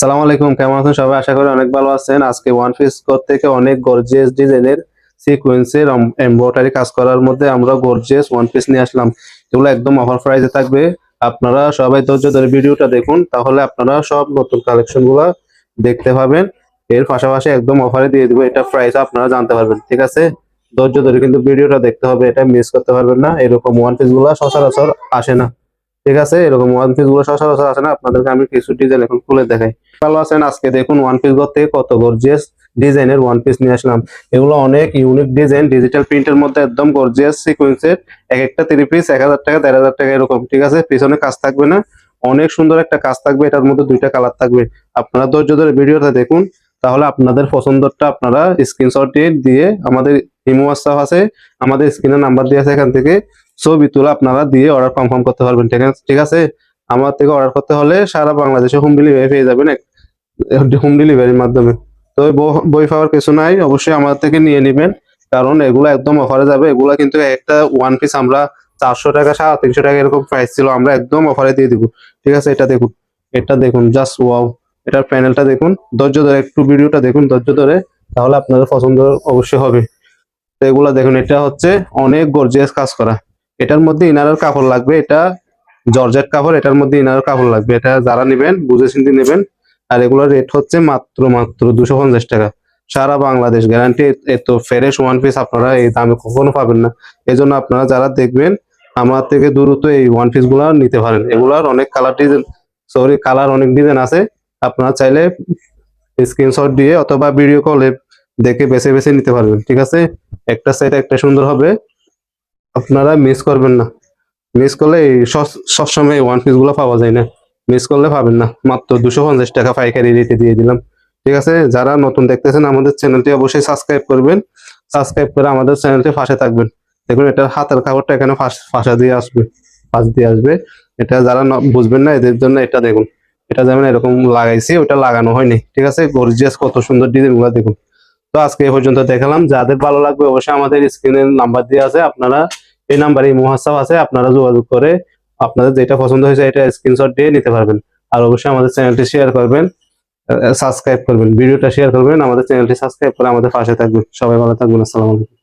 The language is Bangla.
সালাম আলাইকুম, কেমন আছেন সবাই? আশা করি অনেক ভালো আছেন। আজকে ওয়ান পিস কোড থেকে অনেক গর্জিয়াস ডিজাইনের সিকোয়েন্সের এমব্রয়ডারি কাজ করার মধ্যে আমরা গর্জিয়াস ওয়ান পিস নিয়ে আসলাম। এগুলো একদম অফার প্রাইসে থাকবে। আপনারা সবাই ধৈর্য ধরে ভিডিওটা দেখুন, তাহলে আপনারা সব নতুন কালেকশনগুলা দেখতে পাবেন। এর পাশাপাশি একদম অফারে দিয়ে দিব, এটা প্রাইস আপনারা জানতে পারবেন, ঠিক আছে? ধৈর্য ধরে কিন্তু ভিডিওটা দেখতে হবে, এটা মিস করতে পারবেন না। এরকম ওয়ান পিসগুলা সচরাচর আসে না। ঠিক আছে? এরকম ওয়ান পিসগুলো সচরাচর আছে না? আপনাদেরকে আমি কিছু ডিজাইন এখন খুলে দেখাই। ভালো আছেন? আজকে দেখুন ওয়ান পিস ঘর থেকে কত গর্জিয়াস ডিজাইনের ওয়ান পিস নিয়ে আসলাম। এগুলো অনেক ইউনিক ডিজাইন ডিজিটাল প্রিন্টের মধ্যে একদম গর্জিয়াস সিকোয়েন্সের এক একটা থ্রি পিস এক হাজার টাকা, দেড় হাজার টাকা এরকম, ঠিক আছে? পিছনে কাজ থাকবে না। অনেক সুন্দর একটা কাজ থাকবে, এটার মধ্যে দুইটা কালার থাকবে। আপনারা ধৈর্য ধরে ভিডিওটা দেখুন। তাহলে আপনাদের পছন্দটা আপনারা স্ক্রিনশট দিয়ে দিয়ে আমাদের ইমো হোয়াটসঅ্যাপ আছে। আমাদের স্ক্রিনের নাম্বার দিয়ে আছে এখান থেকে। ছবি তুলে আপনারা দিয়ে অর্ডার কনফার্ম করতে পারবেন, ঠিক আছে? আমার থেকে অর্ডার করতে হলে সারা বাংলাদেশে হোম ডেলিভারি পেয়ে যাবেন হোম ডেলিভারির মাধ্যমে। তো বই পাওয়ার কিছু নাই, অবশ্যই আমাদের থেকে নিয়ে নেবেন, কারণ এগুলো একদম অফারে যাবে। এগুলা কিন্তু একটা ওয়ান পিস আমরা চারশো টাকা, সাড়ে তিনশো টাকা এরকম প্রাইস ছিল, আমরা একদম অফারে দিয়ে দিব। ঠিক আছে? এটা দেখুন এটা দেখুন জাস্ট ওয়াও এটার প্যানেলটা দেখুন, ধৈর্য ধরে, একটু ভিডিওটা দেখুন, ধৈর্য ধরে, তাহলে আপনাদের পছন্দ অবশ্যই হবে। তো এগুলা দেখুন, এটা হচ্ছে অনেক গর্জিয়াস কাজ করা। এটার মধ্যে ইনারের কাপড় লাগবে, এটা জর্জেট কাপড়, এটার মধ্যে ইনারের কাপড় লাগবে। এটা যারা নেবেন, বুঝে চিন্তে নেবেন। আর এগুলোর রেট হচ্ছে মাত্র মাত্র দুশো পঞ্চাশ টাকা। সারা বাংলাদেশ গ্যারান্টি এত ফ্রেশ ওয়ান পিস আপনারা এই দামে কখনো পাবেন না। এই জন্য আপনারা যারা দেখবেন, আমার থেকে দ্রুত এই ওয়ান পিসগুলা নিতে পারেন। এগুলার অনেক কালার ডিজাইন সরি কালার অনেক ডিজাইন আছে। আপনারা চাইলে স্ক্রিনশট দিয়ে অথবা ভিডিও কলে দেখে বেছে বেছে নিতে পারবেন, ঠিক আছে? একটা সেট একটা সুন্দর হবে। আপনারা মিস করবেন না। মিস করলে সবসময় ওয়ান পিসগুলো পাওয়া যায় না। মিস করলে পাবেন না। মাত্র দুশো পঞ্চাশ টাকা পাইকারি রেটে দিয়ে দিলাম। ঠিক আছে? যারা নতুন দেখতেছেন, আমাদের চ্যানেলটি অবশ্যই সাবস্ক্রাইব করবেন। সাবস্ক্রাইব করে আমাদের চ্যানেলটি পাশে থাকবেন। দেখুন, এটা হাতের কাপড়টা এখানে ফাঁস- ফাঁসা দিয়ে আসবে, ফাঁস দিয়ে আসবে। এটা যারা বুঝবেন না, এদের জন্য এটা দেখুন। এটা যেমন এরকম লাগাইছি, ওটা লাগানো হয়নি। ঠিক আছে? গর্জিয়াস কত সুন্দর ডিজাইনগুলা দেখুন। তো আজকে এই পর্যন্ত দেখালাম। যাদের ভালো লাগবে, অবশ্যই আমাদের স্ক্রিনের নাম্বার দিয়ে আছে। আপনারা এই নাম্বারে মহাসাব আছে, আপনারা যোগাযোগ করে আপনাদের যেটা পছন্দ হয়েছে এটা স্ক্রিনশট দিয়ে নিতে পারবেন। আর অবশ্যই আমাদের চ্যানেলটি শেয়ার করবেন সাবস্ক্রাইব করবেন, ভিডিওটা শেয়ার করবেন, আমাদের চ্যানেলটি সাবস্ক্রাইব করে আমাদের পাশে থাকবেন। সবাই ভালো থাকবেন, আসসালামু আলাইকুম।